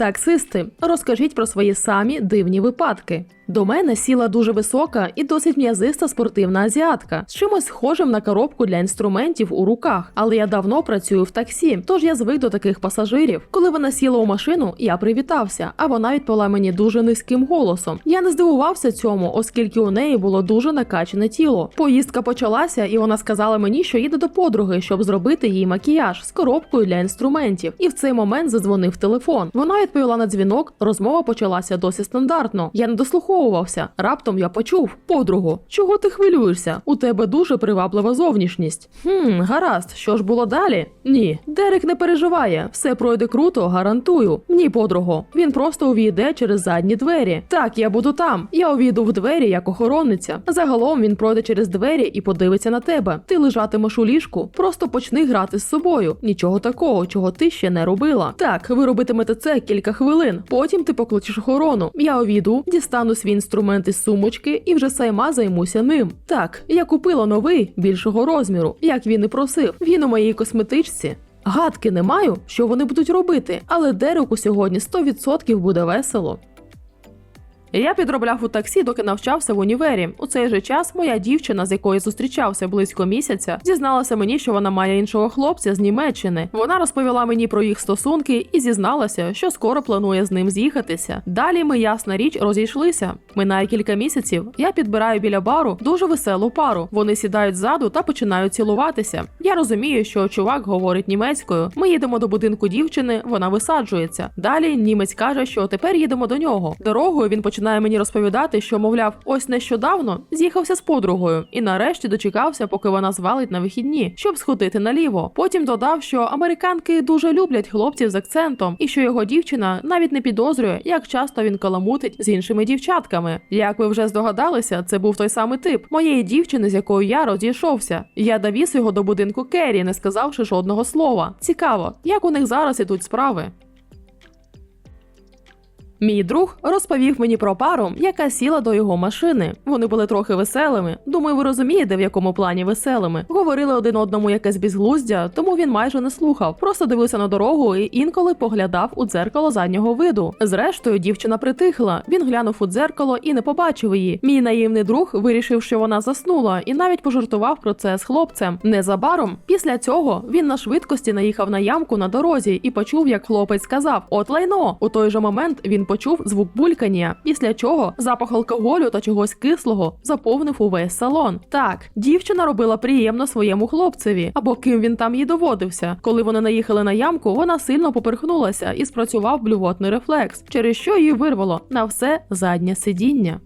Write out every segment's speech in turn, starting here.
Таксисти, розкажіть про свої самі дивні випадки. До мене сіла дуже висока і досить м'язиста спортивна азіатка з чимось схожим на коробку для інструментів у руках. Але я давно працюю в таксі, тож я звик до таких пасажирів. Коли вона сіла у машину, я привітався, а вона відповіла мені дуже низьким голосом. Я не здивувався цьому, оскільки у неї було дуже накачане тіло. Поїздка почалася, і вона сказала мені, що їде до подруги, щоб зробити їй макіяж з коробкою для інструментів. І в цей момент задзвонив телефон. Вона відповіла на дзвінок. Розмова почалася досить стандартно. Я не дослуховувався. Раптом я почув подругу. Чого ти хвилюєшся? У тебе дуже приваблива зовнішність. Хм, гаразд, що ж було далі? Ні, Дерек не переживає, все пройде круто, гарантую. Ні, подруго, він просто увійде через задні двері. Так, я буду там. Я увійду в двері як охоронниця. Загалом він пройде через двері і подивиться на тебе. Ти лежатимеш у ліжку, просто почни грати з собою. Нічого такого, чого ти ще не робила. Так, ви робитимете це кілька хвилин. Потім ти покличеш охорону. Я увійду, дістану свій інструмент із сумочки і вже сама займуся ним. Так, я купила новий більшого розміру, як він і просив. Він у моїй косметичці. Гадки не маю, що вони будуть робити, але Дереку сьогодні 100% буде весело. Я підробляв у таксі, доки навчався в універі. У цей же час моя дівчина, з якою зустрічався близько місяця, зізналася мені, що вона має іншого хлопця з Німеччини. Вона розповіла мені про їх стосунки і зізналася, що скоро планує з ним з'їхатися. Далі ми, ясна річ, розійшлися. Минає кілька місяців. Я підбираю біля бару дуже веселу пару. Вони сідають ззаду та починають цілуватися. Я розумію, що чувак говорить німецькою. Ми їдемо до будинку дівчини, вона висаджується. Далі німець каже, що тепер їдемо до нього. Дорогою він починає мені розповідати, що, мовляв, ось нещодавно з'їхався з подругою і нарешті дочекався, поки вона звалить на вихідні, щоб сходити наліво. Потім додав, що американки дуже люблять хлопців з акцентом, і що його дівчина навіть не підозрює, як часто він каламутить з іншими дівчатками. Як ви вже здогадалися, це був той самий тип моєї дівчини, з якою я розійшовся. Я довіз його до будинку Керрі, не сказавши жодного слова. Цікаво, як у них зараз ідуть справи. Мій друг розповів мені про пару, яка сіла до його машини. Вони були трохи веселими. Думаю, ви розумієте, в якому плані веселими. Говорили один одному якесь безглуздя, тому він майже не слухав. Просто дивився на дорогу і інколи поглядав у дзеркало заднього виду. Зрештою, дівчина притихла. Він глянув у дзеркало і не побачив її. Мій наївний друг вирішив, що вона заснула, і навіть пожартував про це з хлопцем. Незабаром, після цього, він на швидкості наїхав на ямку на дорозі і почув, як хлопець сказав: От лайно! У той же момент він почув звук булькання, після чого запах алкоголю та чогось кислого заповнив увесь салон. Так, дівчина робила приємно своєму хлопцеві, або ким він там їй доводився. Коли вони наїхали на ямку, вона сильно поперхнулася і спрацював блювотний рефлекс, через що її вирвало на все заднє сидіння.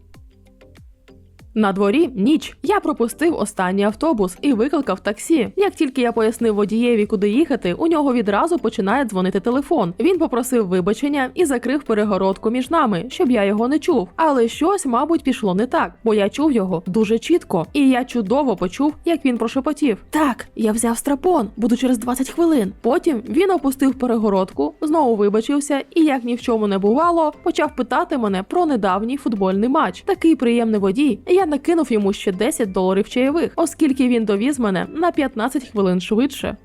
На дворі ніч. Я пропустив останній автобус і викликав таксі. Як тільки я пояснив водієві, куди їхати, у нього відразу починає дзвонити телефон. Він попросив вибачення і закрив перегородку між нами, щоб я його не чув. Але щось, мабуть, пішло не так, бо я чув його дуже чітко, і я чудово почув, як він прошепотів. Так, я взяв страпон, буду через 20 хвилин. Потім він опустив перегородку, знову вибачився, і як ні в чому не бувало, почав питати мене про недавній футбольний матч. Такий приємний водій. Я накинув йому ще 10 доларів чайових, оскільки він довіз мене на 15 хвилин швидше.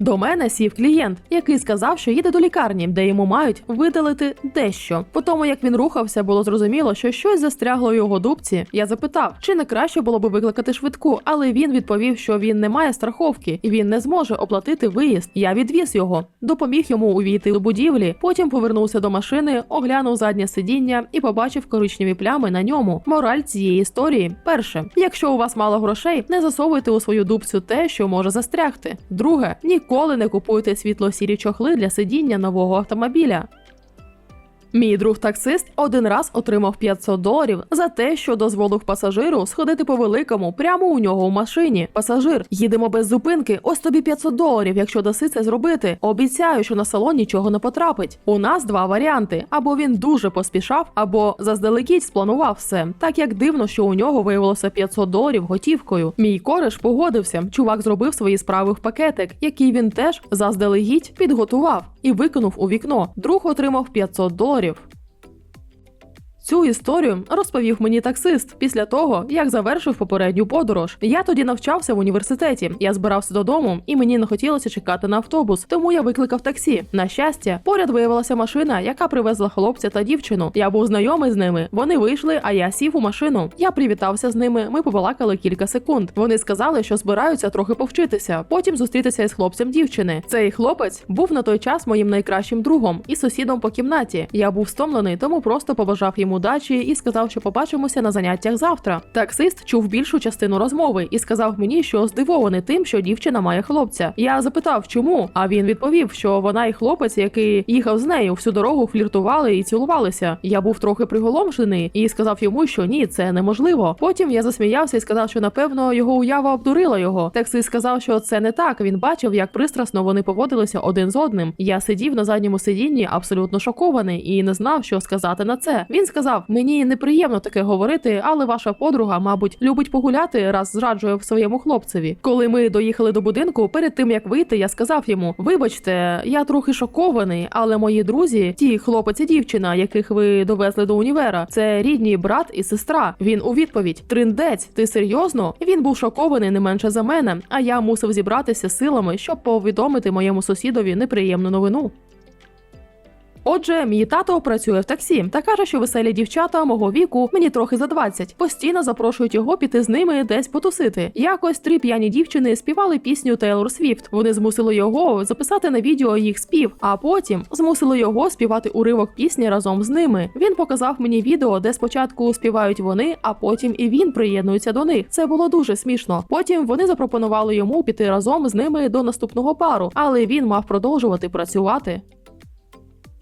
До мене сів клієнт, який сказав, що їде до лікарні, де йому мають видалити дещо. По тому, як він рухався, було зрозуміло, що щось застрягло в його дубці. Я запитав, чи не краще було би викликати швидку, але він відповів, що він не має страховки і він не зможе оплатити виїзд. Я відвіз його, допоміг йому увійти до будівлі. Потім повернувся до машини, оглянув заднє сидіння і побачив коричневі плями на ньому. Мораль цієї історії: перше, якщо у вас мало грошей, не засовуйте у свою дубцю те, що може застрягти. Друге, ніколи не купуйте світло-сірі чохли для сидіння нового автомобіля. Мій друг таксист один раз отримав 500 доларів за те, що дозволив пасажиру сходити по великому прямо у нього в машині. Пасажир, їдемо без зупинки. Ось тобі 500 доларів, якщо даси це зробити. Обіцяю, що на салон нічого не потрапить. У нас два варіанти: або він дуже поспішав, або заздалегідь спланував все. Так як дивно, що у нього виявилося 500 доларів готівкою. Мій кореш погодився. Чувак зробив свої справи в пакетик, який він теж заздалегідь підготував і викинув у вікно. Друг отримав 500 доларів доларів. Цю історію розповів мені таксист після того, як завершив попередню подорож. Я тоді навчався в університеті. Я збирався додому, і мені не хотілося чекати на автобус, тому я викликав таксі. На щастя, поряд виявилася машина, яка привезла хлопця та дівчину. Я був знайомий з ними. Вони вийшли, а я сів у машину. Я привітався з ними. Ми побалакали кілька секунд. Вони сказали, що збираються трохи повчитися, потім зустрітися із хлопцем дівчини. Цей хлопець був на той час моїм найкращим другом і сусідом по кімнаті. Я був стомлений, тому просто побажав йому удачі і сказав, що побачимося на заняттях завтра. Таксист чув більшу частину розмови і сказав мені, що здивований тим, що дівчина має хлопця. Я запитав, чому? А він відповів, що вона і хлопець, який їхав з нею, всю дорогу фліртували і цілувалися. Я був трохи приголомшений і сказав йому, що ні, це неможливо. Потім я засміявся і сказав, що напевно його уява обдурила його. Таксист сказав, що це не так. Він бачив, як пристрасно вони поводилися один з одним. Я сидів на задньому сидінні, абсолютно шокований, і не знав, що сказати на це. Він сказав: мені неприємно таке говорити, але ваша подруга, мабуть, любить погуляти, раз зраджує в своєму хлопцеві. Коли ми доїхали до будинку, перед тим як вийти, я сказав йому: Вибачте, я трохи шокований, але мої друзі, ті хлопець і дівчина, яких ви довезли до універа, це рідні брат і сестра. Він у відповідь: Триндець, ти серйозно? Він був шокований не менше за мене, а я мусив зібратися силами, щоб повідомити моєму сусідові неприємну новину. Отже, мій тато працює в таксі та каже, що веселі дівчата мого віку мені трохи за 20, постійно запрошують його піти з ними десь потусити. Якось три п'яні дівчини співали пісню Тейлор Свіфт. Вони змусили його записати на відео їх спів, а потім змусили його співати уривок пісні разом з ними. Він показав мені відео, де спочатку співають вони, а потім і він приєднується до них. Це було дуже смішно. Потім вони запропонували йому піти разом з ними до наступного пару, але він мав продовжувати працювати.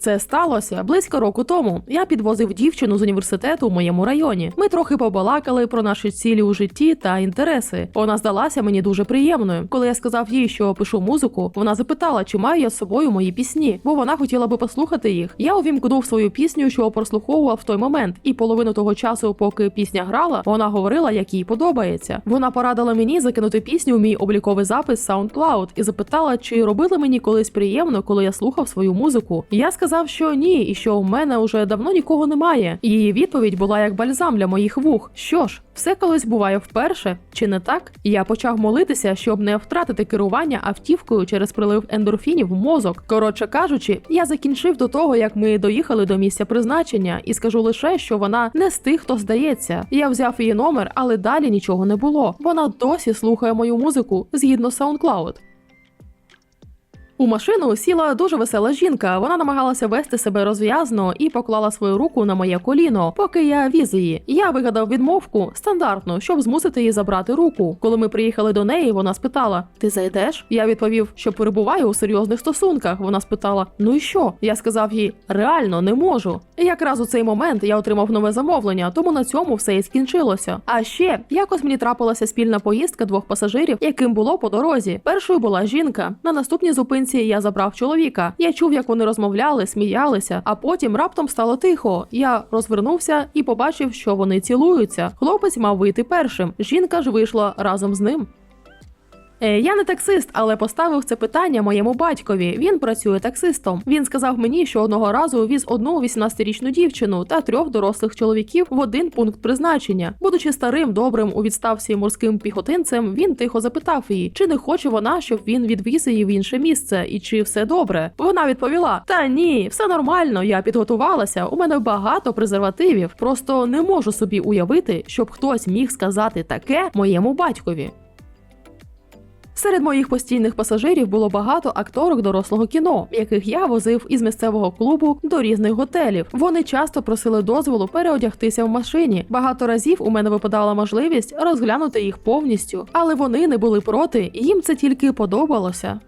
Це сталося близько року тому. Я підвозив дівчину з університету у моєму районі. Ми трохи побалакали про наші цілі у житті та інтереси. Вона здалася мені дуже приємною. Коли я сказав їй, що пишу музику, вона запитала, чи маю я з собою мої пісні, бо вона хотіла би послухати їх. Я увімкнув свою пісню, що прослуховував в той момент, і половину того часу, поки пісня грала, вона говорила, як їй подобається. Вона порадила мені закинути пісню в мій обліковий запис SoundCloud і запитала, чи робили мені колись приємно, коли я слухав свою музику. Я сказав, що ні, і що у мене уже давно нікого немає. Її відповідь була як бальзам для моїх вух. Що ж, все колись буває вперше, чи не так? Я почав молитися, щоб не втратити керування автівкою через прилив ендорфінів в мозок. Коротше кажучи, я закінчив до того, як ми доїхали до місця призначення, і скажу лише, що вона не з тих, хто здається. Я взяв її номер, але далі нічого не було. Вона досі слухає мою музику згідно SoundCloud. У машину сіла дуже весела жінка. Вона намагалася вести себе розв'язно і поклала свою руку на моє коліно, поки я віз її. Я вигадав відмовку стандартну, щоб змусити її забрати руку. Коли ми приїхали до неї, вона спитала: Ти зайдеш? Я відповів, що перебуваю у серйозних стосунках. Вона спитала: Ну і що? Я сказав їй: реально не можу. І якраз у цей момент я отримав нове замовлення, тому на цьому все і скінчилося. А ще якось мені трапилася спільна поїздка двох пасажирів, яким було по дорозі. Першою була жінка. На наступній зупинці я забрав чоловіка. Я чув, як вони розмовляли, сміялися, а потім раптом стало тихо. Я розвернувся і побачив, що вони цілуються. Хлопець мав вийти першим. Жінка ж вийшла разом з ним. Е, Я не таксист, але поставив це питання моєму батькові. Він працює таксистом. Він сказав мені, що одного разу віз одну 18-річну дівчину та трьох дорослих чоловіків в один пункт призначення. Будучи старим, добрим у відставці морським піхотинцем, він тихо запитав її, чи не хоче вона, щоб він відвіз її в інше місце, і чи все добре. Вона відповіла: Та ні, все нормально. Я підготувалася. У мене багато презервативів. Просто не можу собі уявити, щоб хтось міг сказати таке моєму батькові. Серед моїх постійних пасажирів було багато акторок дорослого кіно, яких я возив із місцевого клубу до різних готелів. Вони часто просили дозволу переодягтися в машині. Багато разів у мене випадала можливість розглянути їх повністю, але вони не були проти, їм це тільки подобалося.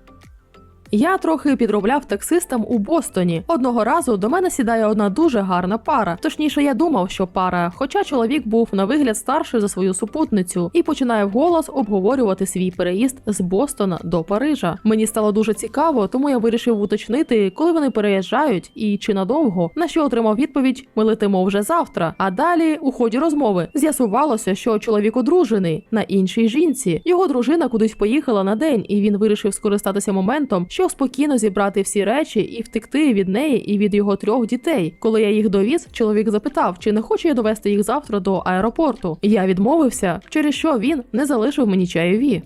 Я трохи підробляв таксистам у Бостоні. Одного разу до мене сідає одна дуже гарна пара. Точніше, я думав, що пара, хоча чоловік був на вигляд старший за свою супутницю, і починає вголос обговорювати свій переїзд з Бостона до Парижа. Мені стало дуже цікаво, тому я вирішив уточнити, коли вони переїжджають і чи надовго. На що отримав відповідь: ми летимо вже завтра. А далі, у ході розмови, з'ясувалося, що чоловік одружений на іншій жінці. Його дружина кудись поїхала на день, і він вирішив скористатися моментом, щоб спокійно зібрати всі речі і втекти від неї і від його трьох дітей. Коли я їх довіз, чоловік запитав, чи не хочу я довести їх завтра до аеропорту. Я відмовився, через що він не залишив мені чайові.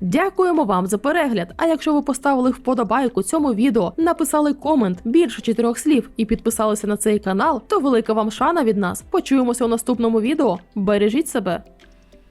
Дякуємо вам за перегляд. А якщо ви поставили вподобайку цьому відео, написали комент більше чотирьох слів і підписалися на цей канал, то велика вам шана від нас. Почуємося у наступному відео. Бережіть себе.